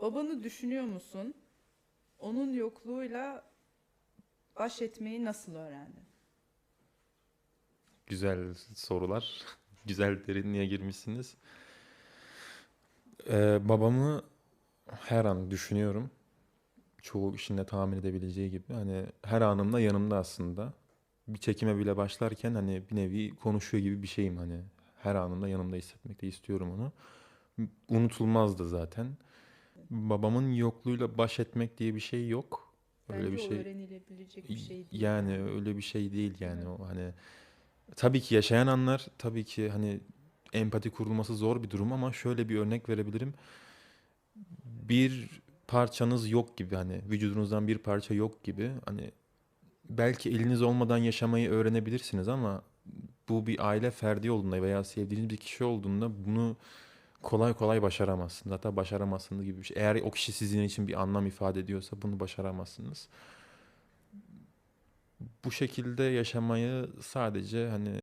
Babanı düşünüyor musun? Onun yokluğuyla baş etmeyi nasıl öğrendin? Güzel sorular. Güzel derinliğe girmişsiniz. Ee, babamı her an düşünüyorum. Çoğu kişinin de tahmin edebileceği gibi. Hani her anımda yanımda aslında. Bir çekime bile başlarken hani bir nevi konuşuyor gibi bir şeyim hani. Her anımda yanımda hissetmek de istiyorum onu. Unutulmazdı zaten. Babamın yokluğuyla baş etmek diye bir şey yok. Öyle Bence bir şey. öğrenilebilecek bir şey değil. Yani öyle bir şey değil yani o hani tabii ki yaşayan anlar tabii ki hani empati kurulması zor bir durum ama şöyle bir örnek verebilirim. Bir parçanız yok gibi hani vücudunuzdan bir parça yok gibi hani belki eliniz olmadan yaşamayı öğrenebilirsiniz ama bu bir aile ferdi olduğunda veya sevdiğiniz bir kişi olduğunda bunu kolay kolay başaramazsınız. Hatta başaramazsınız gibi bir şey. Eğer o kişi sizin için bir anlam ifade ediyorsa bunu başaramazsınız bu şekilde yaşamayı sadece hani